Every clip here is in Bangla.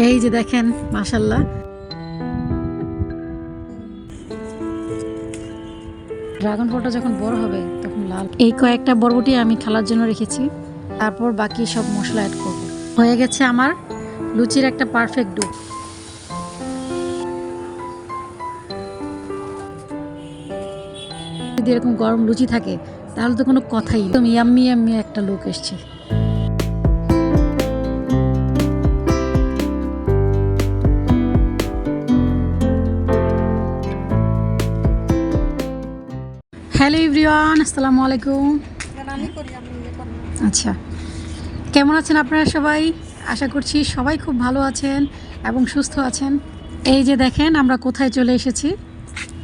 এই যে দেখেন মাশাল্লাহ ড্রাগন ফলটা যখন বড় হবে, তখন লাল। এই কয়েকটা বরবটি আমি খালার জন্য রেখেছি। তারপর বাকি সব মশলা অ্যাড করব। হয়ে গেছে আমার লুচির একটা পারফেক্ট ডো যদি এরকম গরম লুচি থাকে, তাহলে তো কোনো কথাই। একদম ইয়াম্মি ইয়াম্মি একটা লুক এসছে। হ্যালো ইভরিওয়ান আসসালামু আলাইকুম। আচ্ছা কেমন আছেন আপনারা সবাই? আশা করছি সবাই খুব ভালো আছেন এবং সুস্থ আছেন। এই যে দেখেন, আমরা কোথায় চলে এসেছি?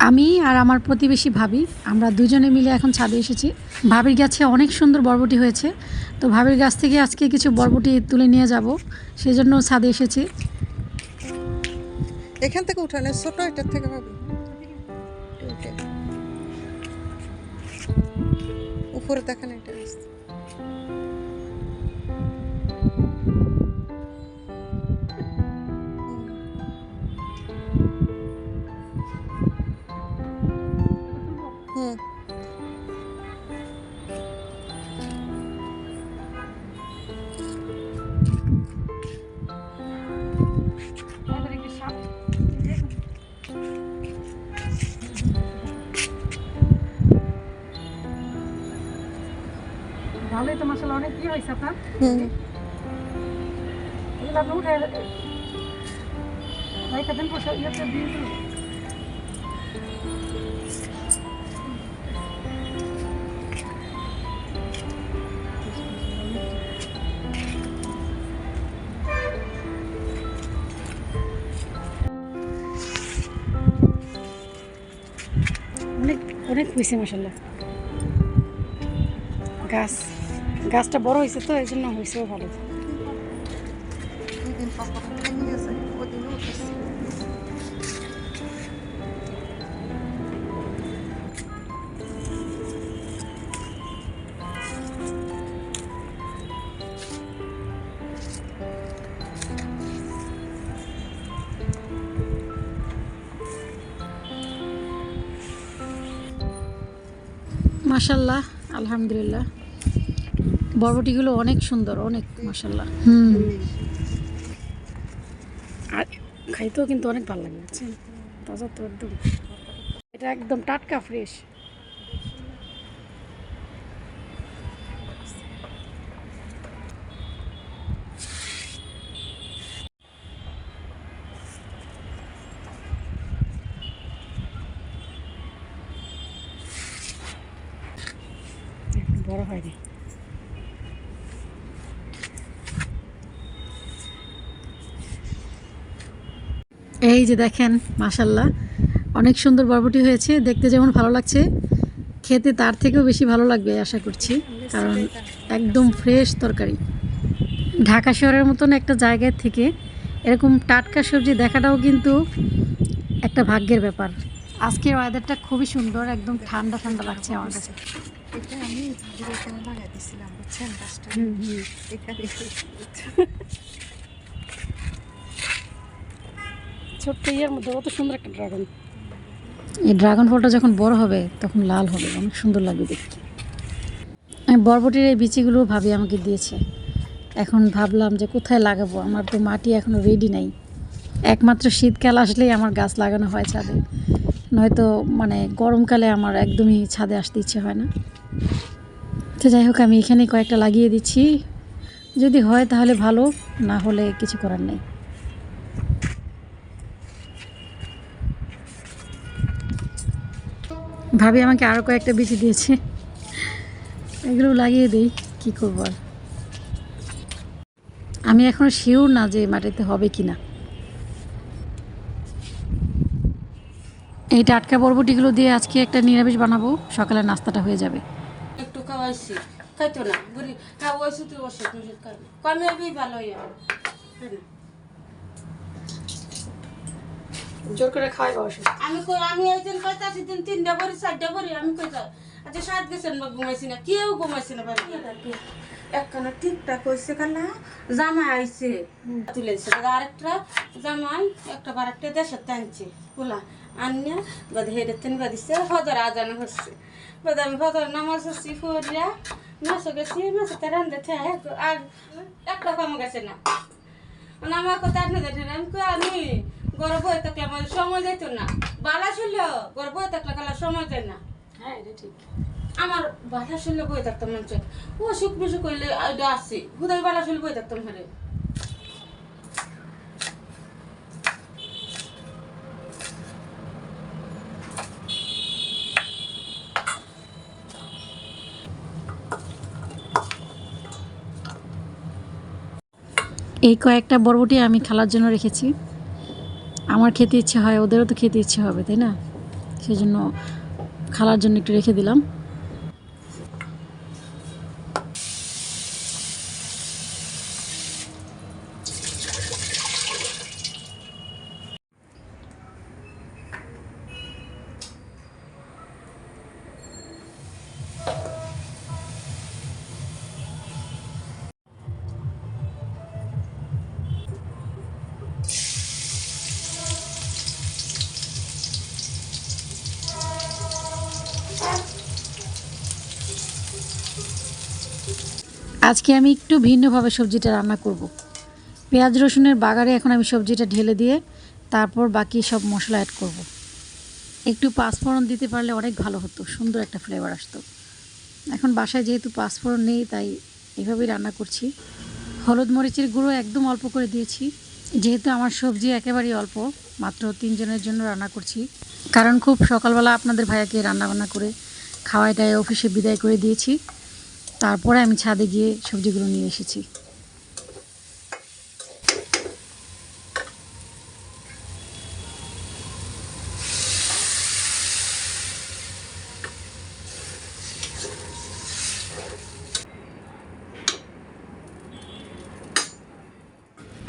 আমি আর আমার প্রতিবেশী ভাবি, আমরা দুজনে মিলে এখন ছাদে এসেছি। ভাবির গাছে অনেক সুন্দর বরবটি হয়েছে। তো ভাবির গাছ থেকে আজকে কিছু বরবটি তুলে নিয়ে যাব সেই জন্য ছাদে এসেছি। এখান থেকে উঠানে, ছোট এটার থেকে পাবি উপরে দেখেন এটা কি হয়েছে আপনার এগুলো আপনি উঠে লাইটা দেন বসে ইয়েতে দিন অনেক অনেক হয়েছে মাসাল্লাহ গাছ গাছটা বড় হয়েছে তো এই জন্য হয়েছেও ভালো। মাশাল্লাহ আলহামদুলিল্লাহ। বরবটিগুলো অনেক সুন্দর অনেক হুম। আর খাইতেও কিন্তু অনেক ভালো লাগে বুঝছেন? তাজা তো একদম। এটা একদম টাটকা ফ্রেশ। বড় হয়নি এই যে দেখেন মাশাল্লাহ অনেক সুন্দর বরবটি হয়েছে দেখতে যেমন ভালো লাগছে খেতে তার থেকেও বেশি ভালো লাগবে আশা করছি কারণ একদম ফ্রেশ তরকারি। ঢাকা শহরের মতন একটা জায়গায় থেকে এরকম টাটকা সবজি দেখাটাও কিন্তু একটা ভাগ্যের ব্যাপার। আজকের ওয়েদারটা খুবই সুন্দর একদম ঠান্ডা ঠান্ডা লাগছে আমার কাছে। এটা আমি লাগাই দিছিলাম বুঝছেন? গাছটা ছোট্ট ইয়ের মধ্যে কত সুন্দর একটা ড্রাগন এই ড্রাগন ফলটা যখন বড় হবে, তখন লাল হবে। অনেক সুন্দর লাগবে দেখতে। আমি বরবটির এই বিচিগুলো ভাবি আমাকে দিয়েছে। এখন ভাবলাম যে কোথায় লাগাবো? আমার তো মাটি এখনও রেডি নাই। একমাত্র শীতকাল আসলেই আমার গাছ লাগানো হয় ছাদে। নয়তো মানে গরমকালে আমার একদমই ছাদে আসতে ইচ্ছে হয় না। তো যাই হোক, আমি এখানে কয়েকটা লাগিয়ে দিচ্ছি। যদি হয় তাহলে ভালো, না হলে কিছু করার নেই। ভাবি আমাকে আরও কয়েকটা বিচি দিয়েছে। এগুলো লাগিয়ে দিই, কি করব আর। আমি এখনও শিওর না যে মাটিতে হবে কি না এই টাটকা বরবটিগুলো দিয়ে আজকে একটা নিরামিষ বানাবো, সকালে নাস্তাটা হয়ে যাবে। একটু খাওয়াইছি। খাইতো না, বুড়ি বসে তুই কমে ভালো ইয়া জোর করে খাওয়াই বসে আমি কই আমি একদিন কইতাছি দিন তিনটা বড়ি চারটা বড়ি আমি কইতা আচ্ছা সাত গেছেন বা ঘুমাইছি না কেউ ঘুমাইছি না বাড়ি একখানা ঠিকঠাক হয়েছে খালা জামাই আইছে। তুলে দিছে দাদা আরেকটা জামাই একটা বারেকটা দেশের টানছে পোলা আনিয়া বাদে হেডে তেন বাদিছে হজর আজানো হচ্ছে। বাদে আমি হজর নামাজ হচ্ছি ফুরিয়া মাসে গেছি মাসে তার রান্ধে থেকে আর একটা কম গেছে না। আমার কথা আপনি দেখেন আমি কই আমি গর্ব হয়ে থাকলে আমার সময় যেত না। বালা ছিল গর্ব হয়ে থাকলে খালা সময় যায় না। হ্যাঁ এটা ঠিক। আমার বালা শুনলে বই থাকতাম মনে হচ্ছে ও সুখ বিসুখ করলে এটা আসছি হুদাই বালা শুনলে বই থাকতাম হারে এই কয়েকটা বরবটি আমি খালার জন্য রেখেছি। আমার খেতে ইচ্ছে হয়, ওদেরও তো খেতে ইচ্ছে হবে, তাই না? সেই জন্য খালার জন্য একটু রেখে দিলাম। আজকে আমি একটু ভিন্নভাবে সবজিটা রান্না করব। পেঁয়াজ রসুনের বাগারে এখন আমি সবজিটা ঢেলে দিয়ে তারপর বাকি সব মশলা অ্যাড করব। একটু পাঁচফোড়ন দিতে পারলে অনেক ভালো হতো, সুন্দর একটা ফ্লেভার আসতো। এখন বাসায় যেহেতু পাঁচফোড়ন নেই, তাই এভাবেই রান্না করছি। হলুদ মরিচের গুঁড়ো একদম অল্প করে দিয়েছি। যেহেতু আমার সবজি একেবারেই অল্প, মাত্র তিনজনের জন্য রান্না করছি। কারণ খুব সকালবেলা আপনাদের ভাইয়াকে রান্নাবান্না করে খাওয়াইটায় অফিসে বিদায় করে দিয়েছি। তারপরে আমি ছাদে গিয়ে সবজিগুলো নিয়ে এসেছি।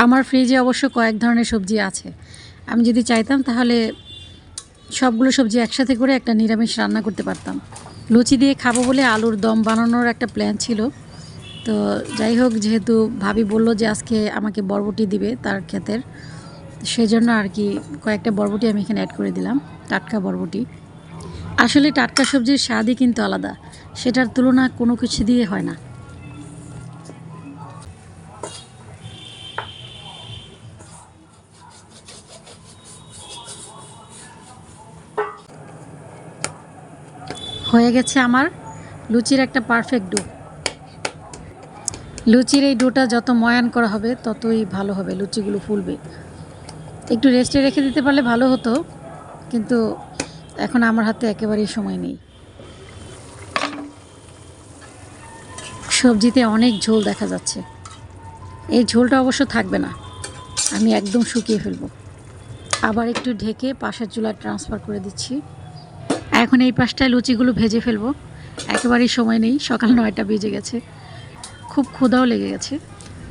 আমার ফ্রিজে অবশ্য কয়েক ধরনের সবজি আছে। আমি যদি চাইতাম তাহলে সবগুলো সবজি একসাথে করে একটা নিরামিষ রান্না করতে পারতাম। লুচি দিয়ে খাব বলে আলুর দম বানানোর একটা প্ল্যান ছিল। তো যাই হোক, যেহেতু ভাবি বলল যে আজকে আমাকে বরবটি দিবে তার ক্ষেতের, সেজন্য আর কি কয়েকটা বরবটি আমি এখানে অ্যাড করে দিলাম, টাটকা বরবটি। আসলে টাটকা সবজির স্বাদই কিন্তু আলাদা, সেটার তুলনা কোনো কিছু দিয়ে হয় না। হয়ে গেছে আমার লুচির একটা পারফেক্ট ডো লুচির এই ডোটা যত ময়ান করা হবে, ততই ভালো হবে, লুচিগুলো ফুলবে। একটু রেস্টে রেখে দিতে পারলে ভালো হতো, কিন্তু এখন আমার হাতে একেবারেই সময় নেই। সবজিতে অনেক ঝোল দেখা যাচ্ছে। এই ঝোলটা অবশ্য থাকবে না, আমি একদম শুকিয়ে ফেলব। আবার একটু ঢেকে পাশের চুলায় ট্রান্সফার করে দিচ্ছি। এখন এই পাশটায় লুচিগুলো ভেজে ফেলব। একেবারেই সময় নেই, সকাল নয়টা বেজে গেছে। খুব ক্ষুধাও লেগে গেছে।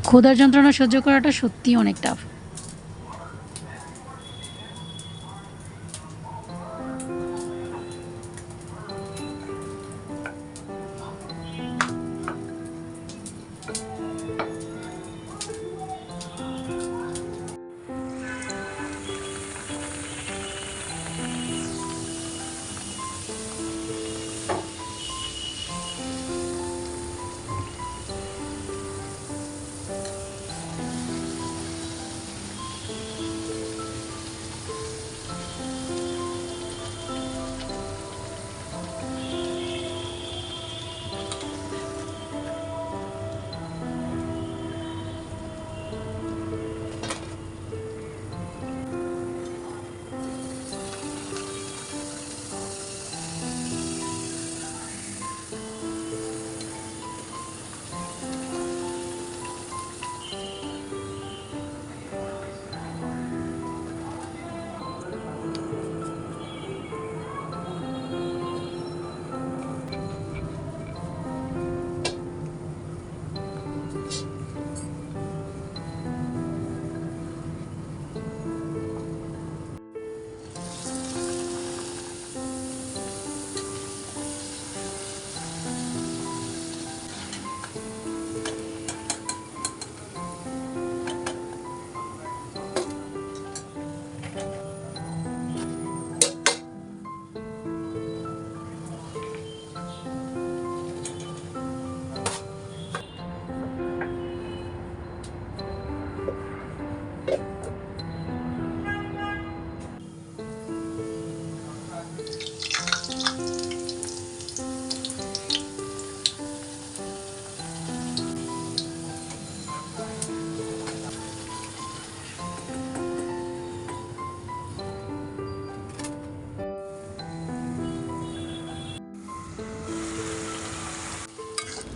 ক্ষুধার যন্ত্রণা সহ্য করাটা সত্যিই অনেক টাফ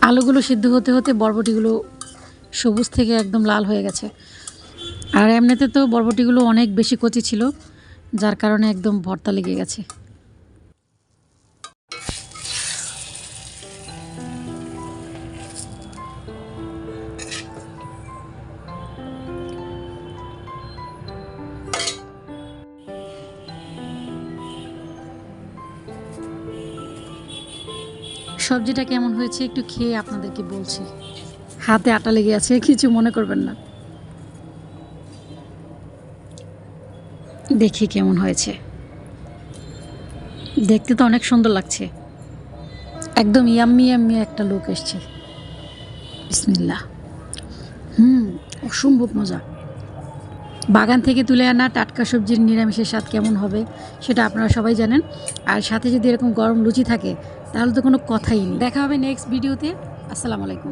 আলুগুলো সিদ্ধ হতে হতে বরবটিগুলো সবুজ থেকে একদম লাল হয়ে গেছে। আর এমনিতে তো বরবটিগুলো অনেক বেশি কচি ছিল, যার কারণে একদম ভর্তা লেগে গেছে। সবজিটা কেমন হয়েছে একটু খেয়ে আপনাদেরকে বলছি। হাতে আটা লেগে আছে, কিছু মনে করবেন না। দেখি কেমন হয়েছে। দেখতে তো অনেক সুন্দর লাগছে। একদম ইয়াম্মি ইয়াম্মি একটা লোক এসছে। বিসমিল্লা হুম, অসম্ভব মজা। বাগান থেকে তুলে আনা টাটকা সবজির নিরামিষের স্বাদ কেমন হবে, সেটা আপনারা সবাই জানেন। আর সাথে যদি এরকম গরম লুচি থাকে তাহলে তো কোনো কথাই নেই। দেখা হবে নেক্সট ভিডিওতে আসসালামু আলাইকুম।